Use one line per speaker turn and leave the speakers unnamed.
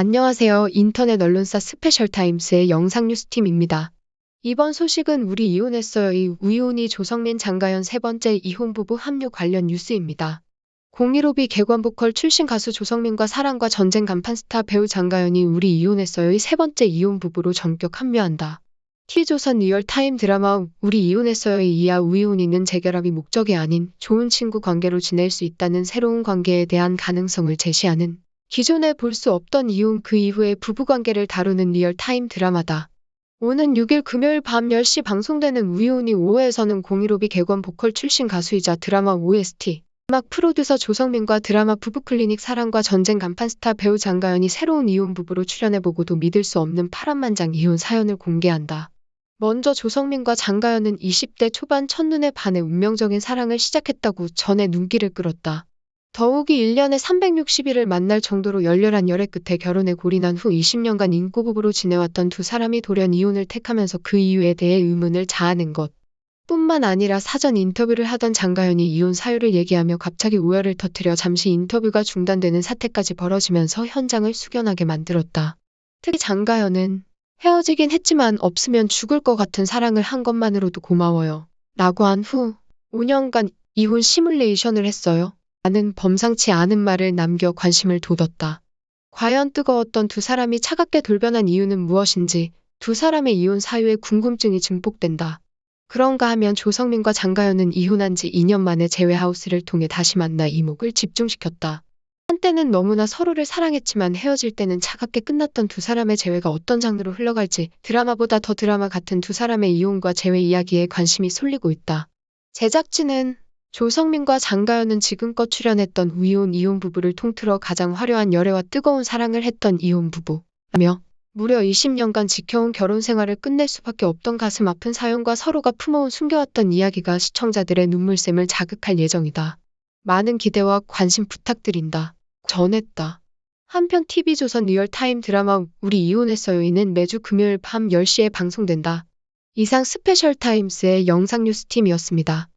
안녕하세요. 인터넷 언론사 스페셜타임스의 영상 뉴스팀입니다. 이번 소식은 우리 이혼했어요의 우이혼이 조성민 장가연 세 번째 이혼 부부 합류 관련 뉴스입니다. 015B 개관 보컬 출신 가수 조성민과 사랑과 전쟁 간판 스타 배우 장가연이 우리 이혼했어요의 세 번째 이혼 부부로 전격 합류한다. T조선 리얼타임 드라마 우리 이혼했어요에 이하 우이혼이는 재결합이 목적이 아닌 좋은 친구 관계로 지낼 수 있다는 새로운 관계에 대한 가능성을 제시하는 기존에 볼 수 없던 이혼 그 이후의 부부관계를 다루는 리얼타임 드라마다. 오는 6일 금요일 밤 10시 방송되는 우이혼이 5회에서는 015B 개관 보컬 출신 가수이자 드라마 OST, 음악 프로듀서 조성민과 드라마 부부클리닉 사랑과 전쟁 간판 스타 배우 장가연이 새로운 이혼 부부로 출연해보고도 믿을 수 없는 파란만장 이혼 사연을 공개한다. 먼저 조성민과 장가연은 20대 초반 첫눈에 반해 운명적인 사랑을 시작했다고 전에 눈길을 끌었다. 더욱이 1년에 360일을 만날 정도로 열렬한 열애 끝에 결혼에 골인한 후 20년간 인꼬부부로 지내왔던 두 사람이 돌연 이혼을 택하면서 그 이유에 대해 의문을 자아낸 것. 뿐만 아니라 사전 인터뷰를 하던 장가연이 이혼 사유를 얘기하며 갑자기 오열을 터뜨려 잠시 인터뷰가 중단되는 사태까지 벌어지면서 현장을 숙연하게 만들었다. 특히 장가연은 헤어지긴 했지만 없으면 죽을 것 같은 사랑을 한 것만으로도 고마워요. 라고 한 후 5년간 이혼 시뮬레이션을 했어요. 나는 범상치 않은 말을 남겨 관심을 돋웠다. 과연 뜨거웠던 두 사람이 차갑게 돌변한 이유는 무엇인지 두 사람의 이혼 사유에 궁금증이 증폭된다. 그런가 하면 조성민과 장가연은 이혼한 지 2년 만에 제외하우스를 통해 다시 만나 이목을 집중시켰다. 한때는 너무나 서로를 사랑했지만 헤어질 때는 차갑게 끝났던 두 사람의 재회가 어떤 장르로 흘러갈지 드라마보다 더 드라마 같은 두 사람의 이혼과 재회 이야기에 관심이 쏠리고 있다. 제작진은 조성민과 장가연은 지금껏 출연했던 우이혼 이혼 부부를 통틀어 가장 화려한 열애와 뜨거운 사랑을 했던 이혼 부부라며 무려 20년간 지켜온 결혼 생활을 끝낼 수밖에 없던 가슴 아픈 사연과 서로가 품어온 숨겨왔던 이야기가 시청자들의 눈물샘을 자극할 예정이다. 많은 기대와 관심 부탁드린다. 전했다. 한편 TV조선 리얼타임 드라마 우리 이혼했어요이는 매주 금요일 밤 10시에 방송된다. 이상 스페셜 타임스의 영상 뉴스팀이었습니다.